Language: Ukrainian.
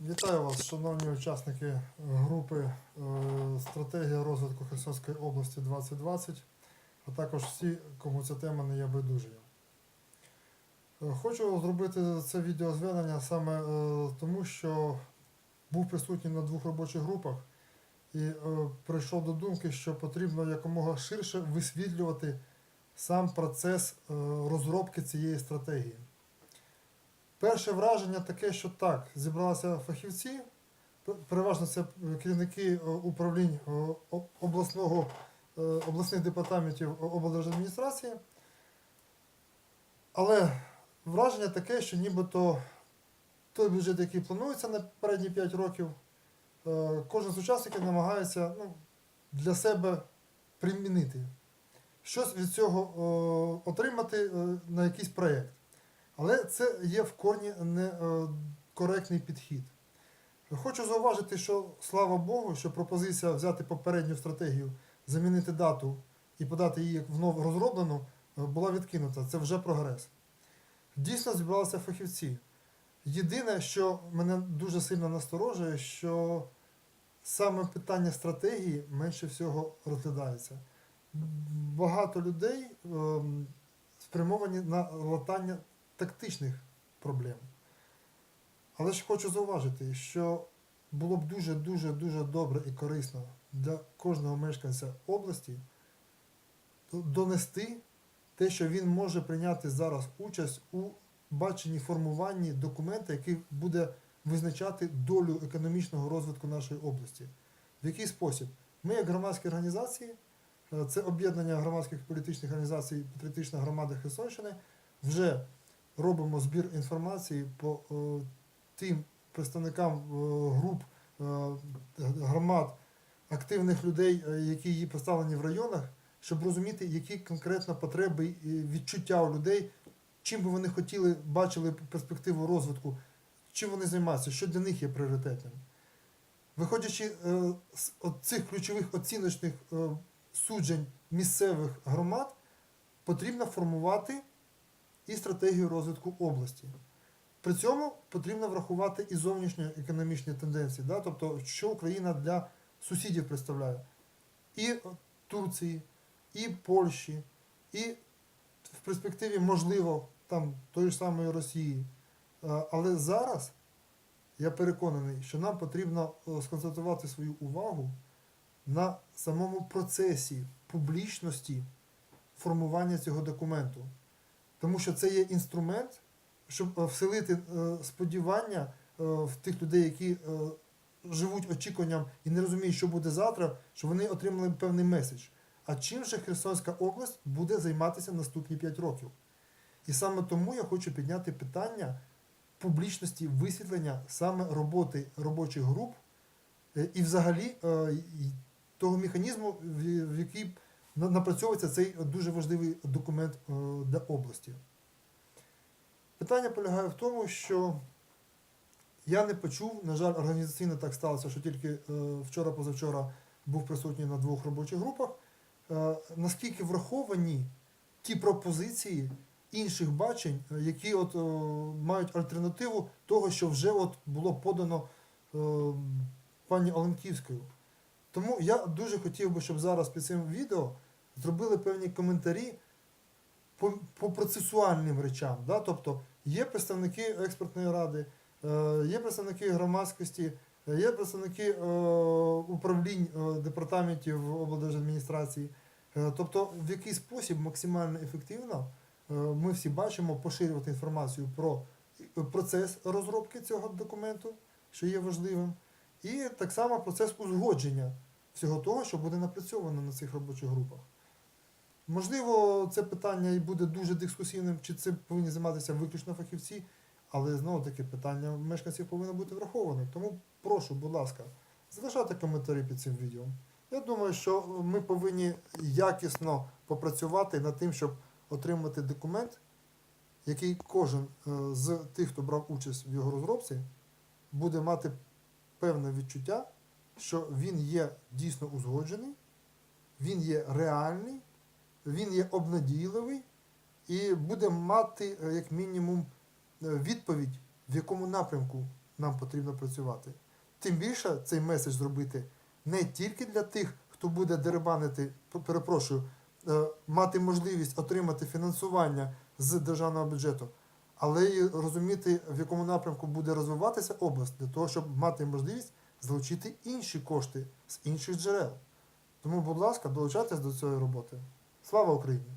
Вітаю вас, шановні учасники е, групи е, Стратегія розвитку Херсонської області 2020, а також всі, кому ця тема не є байдужою. Е, Хочу зробити це відеозвернення саме тому, що був присутній на двох робочих групах і прийшов до думки, що потрібно якомога ширше висвітлювати сам процес розробки цієї стратегії. Перше враження таке, що так, зібралися фахівці, переважно це керівники е, управлінь е, обласного, е, обласних департаментів облдержадміністрації. Але враження таке, що нібито той бюджет, який планується на передні 5 років, кожен з учасників намагається ну, для себе примінити. Щось від цього отримати на якийсь проєкт. Але це є в корні некоректний підхід. Хочу зауважити, що слава Богу, що пропозиція взяти попередню стратегію, замінити дату і подати її як вновь розроблену, е, була відкинута. Це вже прогрес. Дійсно зібралися фахівці. Єдине, що мене дуже сильно насторожує, що саме питання стратегії менше всього розглядається. Багато людей ем, спрямовані на латання тактичних проблем. Але ж хочу зауважити, що було б дуже-дуже дуже добре і корисно для кожного мешканця області донести те, що він може прийняти зараз участь у баченні формуванні документа, який буде визначати долю економічного розвитку нашої області. В який спосіб? Ми, як громадські організації, е, це об'єднання громадських політичних організацій Патріотична громада Херсонщини, вже робимо збір інформації по е, тим представникам е, груп е, громад, активних людей, які є представлені в районах, щоб розуміти, які конкретно потреби і відчуття у людей, чим би вони хотіли, бачили перспективу розвитку, чим вони займаються, що для них є пріоритетним. Виходячи з цих ключових оціночних суджень місцевих громад, потрібно формувати і стратегію розвитку області. При цьому потрібно врахувати і зовнішні економічні тенденції, да? тобто, що Україна для сусідів представляє. І Турції, і Польщі, і в перспективі, можливо, там тої ж самої Росії. Е, Але зараз я переконаний, що нам потрібно е, сконцентрувати свою увагу на самому процесі публічності формування цього документу. Тому що це є інструмент, щоб е, вселити е, сподівання е, в тих людей, які живуть очікуванням і не розуміють, що буде завтра, що вони отримали певний меседж. А чим же Херсонська область буде займатися наступні 5 років? І саме тому я хочу підняти питання публічності висвітлення саме роботи робочих груп і взагалі того механізму, в який напрацьовується цей дуже важливий документ е, для області. Питання полягає в тому, що я не почув, на жаль, організаційно так сталося, що тільки е, вчора-позавчора був присутній на двох робочих групах, е, наскільки враховані ті пропозиції інших бачень, які от, мають альтернативу того, що вже от було подано пані Оленківською. Тому я дуже хотів би, щоб зараз під цим відео зробили певні коментарі по, по процесуальним речам. Да? Тобто є представники експертної ради, е, є представники громадськості, є представники е, управлінь е, департаментів облдержадміністрації. Тобто, в який спосіб максимально ефективно ми всі бачимо поширювати інформацію про процес розробки цього документу, що є важливим, і так само процес узгодження всього того, що буде напрацьовано на цих робочих групах. Можливо, це питання і буде дуже дискусійним, чи це повинні займатися виключно фахівці, але знову таки питання мешканців повинно бути враховане. Тому прошу, будь ласка, залишайте коментарі під цим відео. Я думаю, що ми повинні якісно попрацювати над тим, щоб отримати документ, який кожен е, з тих, хто брав участь в його розробці, буде мати певне відчуття, що він є дійсно узгоджений, він є реальний, він є обнадійливий і буде мати, е, як мінімум, е, відповідь, в якому напрямку нам потрібно працювати. Тим більше цей меседж зробити не тільки для тих, хто буде дерибанити, перепрошую, е, мати можливість отримати фінансування з державного бюджету, але й розуміти, в якому напрямку буде розвиватися область, для того, щоб мати можливість залучити інші кошти з інших джерел. Тому, будь ласка, долучайтесь до цієї роботи. Слава Україні!